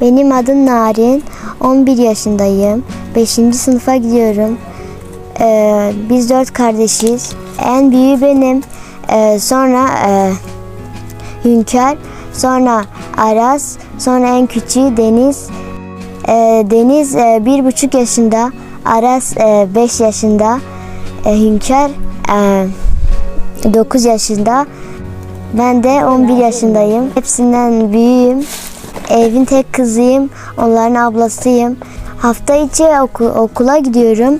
Benim adım Narin. 11 yaşındayım. 5. sınıfa gidiyorum. Ee, biz dört kardeşiz. En büyüğü benim. Ee, sonra e, Hünkar. Sonra Aras. Sonra en küçüğü Deniz. Ee, Deniz e, bir buçuk yaşında. Aras 5 yaşında. E, Hünkar 9 yaşında. Ben de 11 yaşındayım. Hepsinden büyüğüm. Evin tek kızıyım. Onların ablasıyım. Hafta içi oku- okula gidiyorum.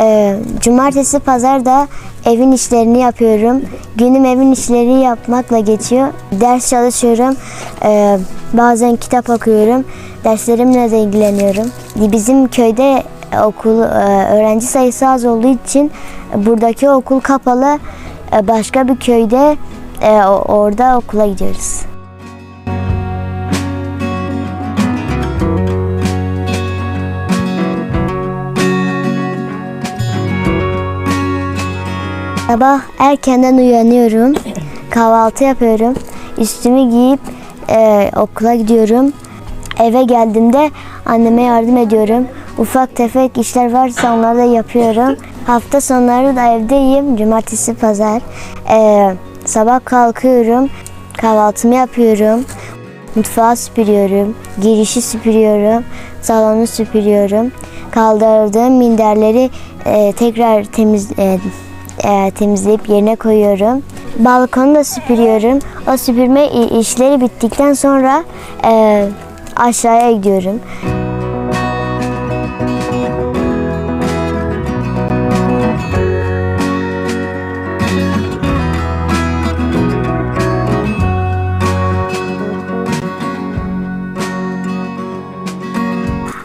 Ee, cumartesi pazar da evin işlerini yapıyorum. Günüm evin işleri yapmakla geçiyor. Ders çalışıyorum. Ee, bazen kitap okuyorum. Derslerimle de ilgileniyorum. Bizim köyde okul e, öğrenci sayısı az olduğu için buradaki okul kapalı. E, Başka bir köyde e, orada okula gidiyoruz. Sabah erkenden uyanıyorum. Kahvaltı yapıyorum. Üstümü giyip e, okula gidiyorum. Eve geldiğimde anneme yardım ediyorum. Ufak tefek işler varsa onları da yapıyorum. Hafta sonları da evdeyim. Cumartesi, pazar. E, sabah kalkıyorum. Kahvaltımı yapıyorum. Mutfağı süpürüyorum. Girişi süpürüyorum. Salonu süpürüyorum. Kaldırdığım minderleri e, tekrar temiz e, e, temizleyip yerine koyuyorum. Balkonu da süpürüyorum. O süpürme işleri bittikten sonra e, aşağıya gidiyorum.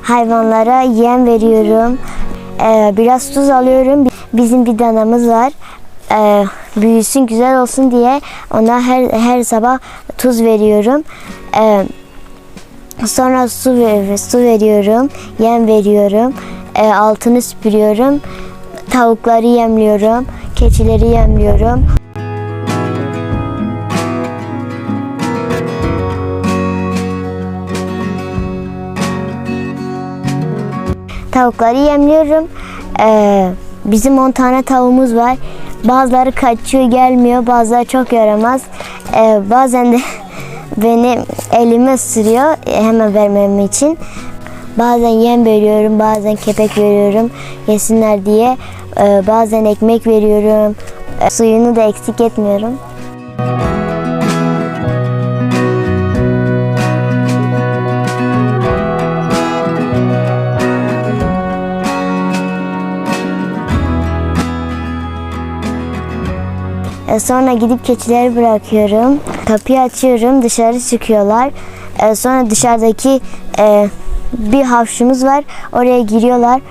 Hayvanlara yem veriyorum. Ee, biraz tuz alıyorum. Bizim bir danamız var. Ee, büyüsün güzel olsun diye ona her her sabah tuz veriyorum. Ee, sonra su su veriyorum, yem veriyorum. Altını süpürüyorum. Tavukları yemliyorum, keçileri yemliyorum. Tavukları yemliyorum. Ee, bizim 10 tane tavuğumuz var. Bazıları kaçıyor gelmiyor, bazıları çok yaramaz. Ee, bazen de beni elime ısırıyor e, hemen vermem için. Bazen yem veriyorum, bazen kepek veriyorum yesinler diye. Ee, bazen ekmek veriyorum. Ee, suyunu da eksik etmiyorum. E, Sonra gidip keçileri bırakıyorum. Kapıyı açıyorum, dışarı çıkıyorlar. E, Sonra dışarıdaki e, bir havşumuz var. Oraya giriyorlar.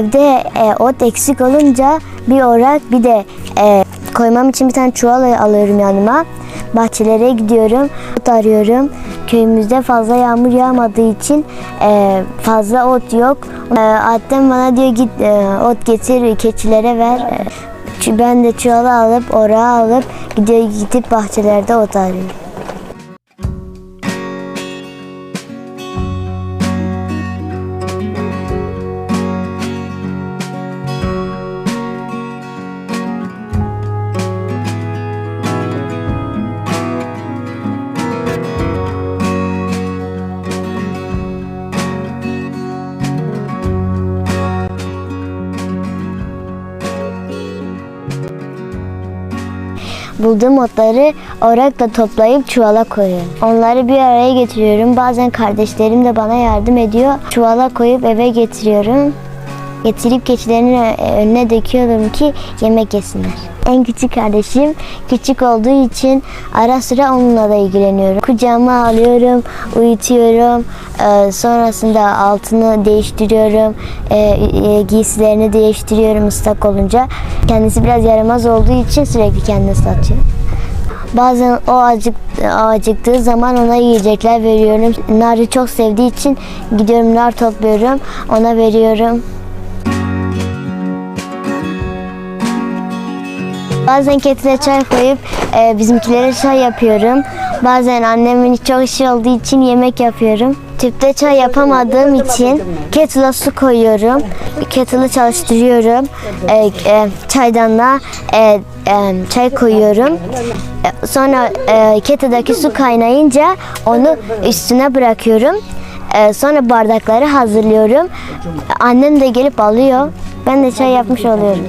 Evde e, ot eksik olunca bir orak bir de e, koymam için bir tane çuval alıyorum yanıma. Bahçelere gidiyorum, ot arıyorum. Köyümüzde fazla yağmur yağmadığı için e, fazla ot yok. E, Adem bana diyor git e, ot getir keçilere ver. E, ben de çuvalı alıp orağa alıp gidiyor gidip bahçelerde ot arıyorum. Bulduğum otları orakla toplayıp çuvala koyuyorum. Onları bir araya getiriyorum. Bazen kardeşlerim de bana yardım ediyor. Çuvala koyup eve getiriyorum. Getirip keçilerin ö- önüne döküyorum ki yemek yesinler. En küçük kardeşim küçük olduğu için ara sıra onunla da ilgileniyorum. Kucağıma alıyorum, uyutuyorum. Ee, sonrasında altını değiştiriyorum. Ee, giysilerini değiştiriyorum ıslak olunca. Kendisi biraz yaramaz olduğu için sürekli kendini ıslatıyor. Bazen o acık, acıktığı zaman ona yiyecekler veriyorum. Narı çok sevdiği için gidiyorum nar topluyorum, ona veriyorum. Bazen ketile çay koyup e, bizimkilere çay yapıyorum. Bazen annemin çok işi olduğu için yemek yapıyorum. Tüpte çay yapamadığım için kettle'a su koyuyorum. Kettle'ı çalıştırıyorum. E, e, çaydanlığa e, e, çay koyuyorum. E, sonra e, kettle'daki su kaynayınca onu üstüne bırakıyorum. E, sonra bardakları hazırlıyorum. Annem de gelip alıyor. Ben de çay yapmış oluyorum.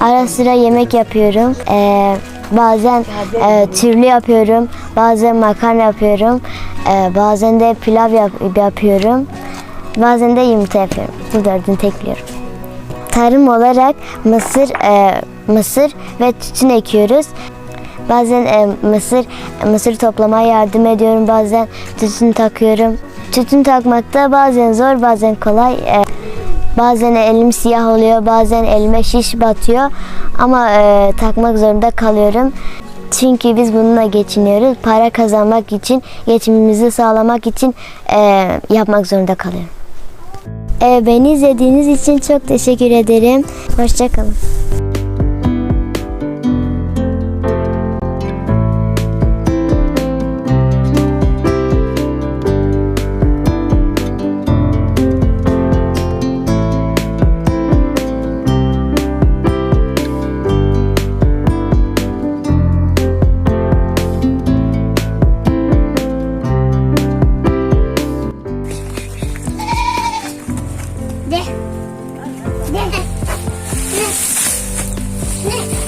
Ara sıra yemek yapıyorum. Ee, bazen e, türlü yapıyorum. Bazen makarna yapıyorum. Ee, bazen de pilav yap- yapıyorum. Bazen de yumurta yapıyorum. Bu dördünü tekliyorum. Tarım olarak mısır, e, mısır ve tütün ekiyoruz. Bazen e, mısır mısır toplamaya yardım ediyorum. Bazen tütün takıyorum. Tütün takmakta bazen zor, bazen kolay. E, bazen elim siyah oluyor, bazen elime şiş batıyor. Ama e, takmak zorunda kalıyorum. Çünkü biz bununla geçiniyoruz. Para kazanmak için, geçimimizi sağlamak için e, yapmak zorunda kalıyorum. E, beni izlediğiniz için çok teşekkür ederim. Hoşçakalın. 咩咩咩。